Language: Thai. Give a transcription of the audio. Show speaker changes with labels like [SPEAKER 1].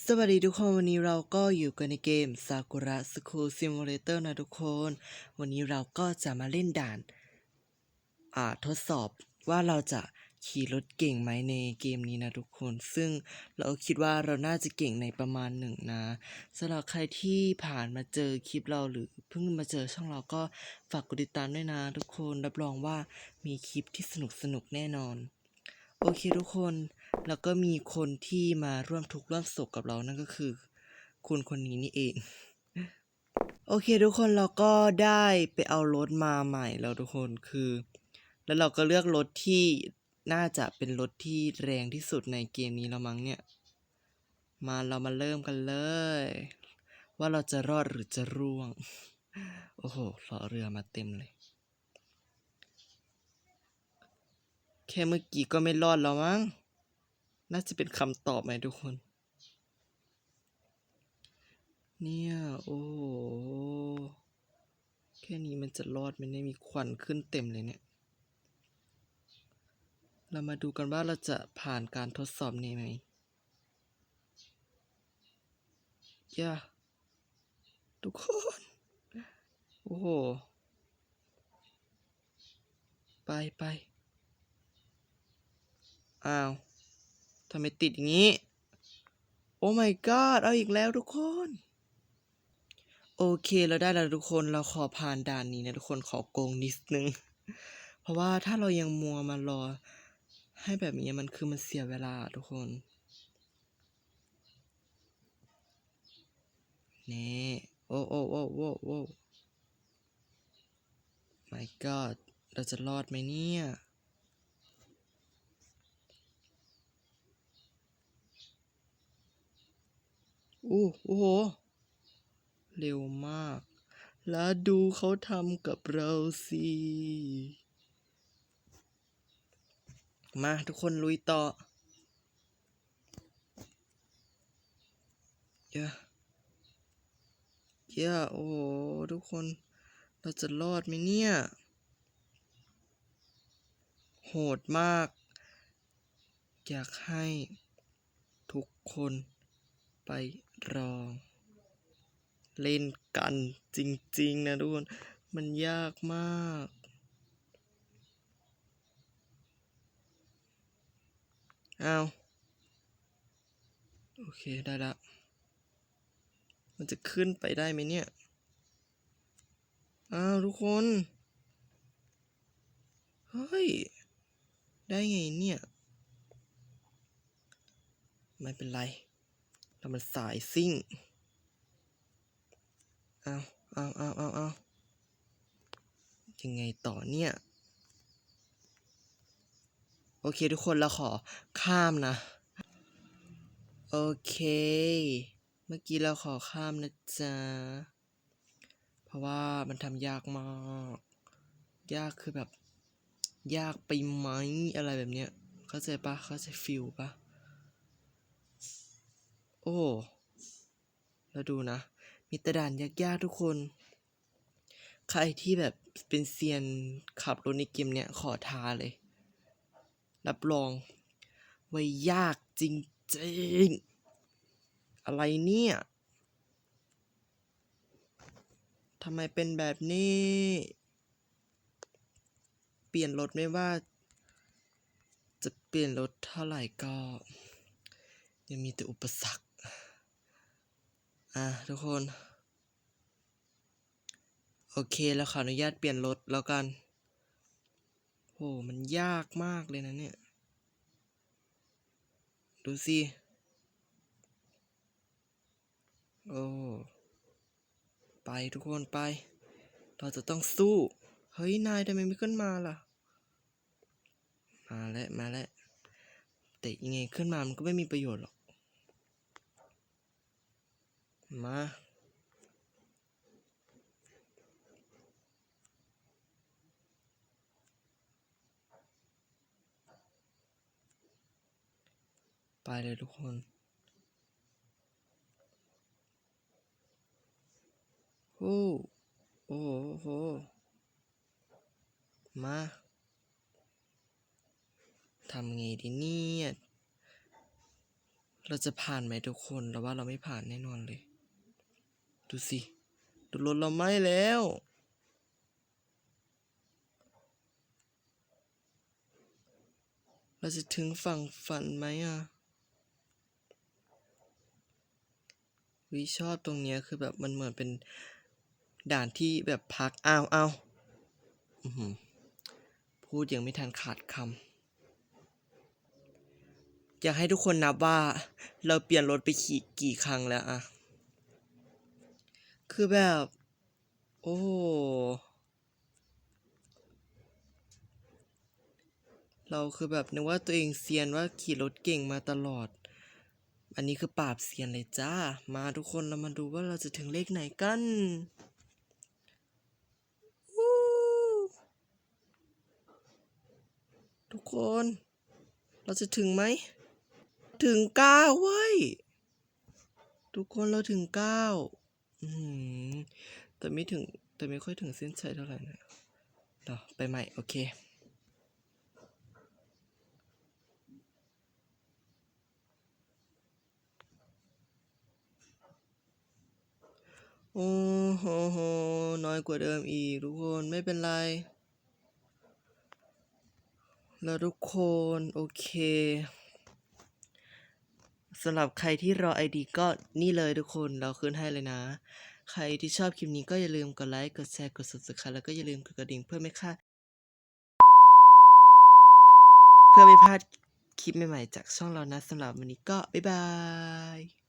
[SPEAKER 1] สวัสดีทุกคน วันนี้เราก็อยู่กันในเกม Sakura School Simulator นะทุกคน วันนี้เราก็จะมาเล่นด่าน อ่าทดสอบว่าเราจะขี่รถเก่งไหมในเกมนี้นะทุกคน ซึ่งเราคิดว่าเราน่าจะเก่งในประมาณหนึ่งนะสำหรับใครที่ผ่านมาเจอคลิปเราหรือเพิ่งมาเจอช่องเราก็ฝากกดติดตามด้วยนะทุกคน รับรองว่ามีคลิปที่สนุกสนุกแน่นอน โอเคทุกคนแล้วก็มีคนที่มาร่วมทุกข์ร่วมสุขกับเรานั่นก็คือ คุณคนนี้นี่เอง โอเคทุกคนเราก็ได้ไปเอารถมาใหม่แล้วทุกคนคือ แล้วเราก็เลือกรถที่น่าจะเป็นรถที่แรงที่สุดในเกมนี้แล้วมั้งเนี่ย มาเรามาเริ่มกันเลย ว่าเราจะรอดหรือจะร่วง โอ้โหล้อเรือมาเต็มเลย แค่เมื่อกี้ก็ไม่รอดแล้วมั้ง น่าจะเป็นคำตอบไหมทุกคน เนี่ย โอ้โหแค่นี้มันจะรอดไหมเนี่ยมีควันขึ้นเต็มเลยเนี่ย เรามาดูกันว่าเราจะผ่านการทดสอบนี้ไหมย่าทุกคน โอ้โห ไปไป อ้าวทำไมติดอย่างนี้ โอ้ my god เอาอีกแล้วทุกคน โอเคเราได้แล้วทุกคนเราขอผ่านด่านนี้นะทุกคนขอโกงนิดนึง เพราะว่าถ้าเรายังมัวมารอ ให้แบบนี้มันคือมันเสียเวลาทุกคนนี่โอ้โอ้โอ้โอ้โอ้ my god เราจะรอดไหมเนี่ย อู้โอ้โห เร็วมาก แล้วดูเขาทำกับเราสิ มาทุกคนลุยต่อเยอะเยอะโอ้ทุกคน เราจะรอดไหมเนี่ย โหดมาก อยากให้ทุกคนไป รอง เล่นกันจริง ๆ นะทุกคน มันยากมากอ้าวโอเค ได้ละ มันจะขึ้นไปได้ไหมเนี่ย อ้าว ทุกคน เฮ้ย ได้ไงเนี่ย ไม่เป็นไร เรามันสายซิ่ง เอาเอาเอาเอาเอายังไงต่อเนี่ย โอเคทุกคนเราขอข้ามนะ โอเค เมื่อกี้เราขอข้ามนะจ๊ะ เพราะว่ามันทำยากมาก ยากคือแบบ ยากไปไหมอะไรแบบเนี้ย เข้าใจปะเข้าใจฟิลปะ โอ้แล้วดูนะ มีตะด่านยากๆทุกคน ใครที่แบบเป็นเซียนขับรถในเกมเนี้ยขอท้าเลย รับรองว่ายากจริงๆ อะไรเนี่ยทำไมเป็นแบบนี้ เปลี่ยนรถไม่ว่า จะเปลี่ยนรถเท่าไหร่ก็ ยังมีแต่อุปสรรค อะทุกคน โอเคแล้วขออนุญาตเปลี่ยนรถแล้วกันโหมันยากมากเลยนะเนี่ย ดูสิ โอ้ไปทุกคนไป เราจะต้องสู้ เฮ้ย นายทำไมไม่ขึ้นมาล่ะ มาแล้ว มาแล้ว แต่ยังไงขึ้นมามันก็ไม่มีประโยชน์หรอก มาไปเลยทุกคนโอ้โอ้โห มา ทำไงดีเนี่ย เราจะผ่านไหมทุกคนเราว่าเราไม่ผ่านแน่นอนเลย ดูสิ ดูรถเราไหม้แล้ว เราจะถึงฝั่งฝันไหมอะ วิชอบตรงเนี้ยคือแบบมันเหมือนเป็นด่านที่แบบพัก อ้าวอ้าวพูดยังไม่ทันขาดคำอยากให้ทุกคนนับว่า เราเปลี่ยนรถไปขี่กี่ครั้งแล้วอะ คือแบบ โอ้เราคือแบบนึกว่าตัวเองเซียนว่าขี่รถเก่งมาตลอด อันนี้คือปราบเซียนเลยจ้า มาทุกคนเรามาดูว่าเราจะถึงเลขไหนกันทุกคน เราจะถึงไหม ถึงเก้าเว้ย ทุกคนเราถึงเก้า อืมแต่ไม่ถึง แต่ไม่ค่อยถึงเส้นชัยเท่าไหร่นะเดี๋ยวไปใหม่ โอเค โอ้โหโหน้อยกว่าเดิมอีก ทุกคนไม่เป็นไร แล้วทุกคน โอเค สำหรับใครที่รอไอดีก็นี่เลยทุกคนเราขึ้นให้เลยนะ ใครที่ชอบคลิปนี้ก็อย่าลืมกดไลค์ กดแชร์ กด subscribe แล้วก็อย่าลืมกดกระดิ่งเพื่อไม่พลาดเพื่อไม่พลาดคลิปใหม่ๆจากช่องเรานะสำหรับวันนี้ก็บ๊ายบาย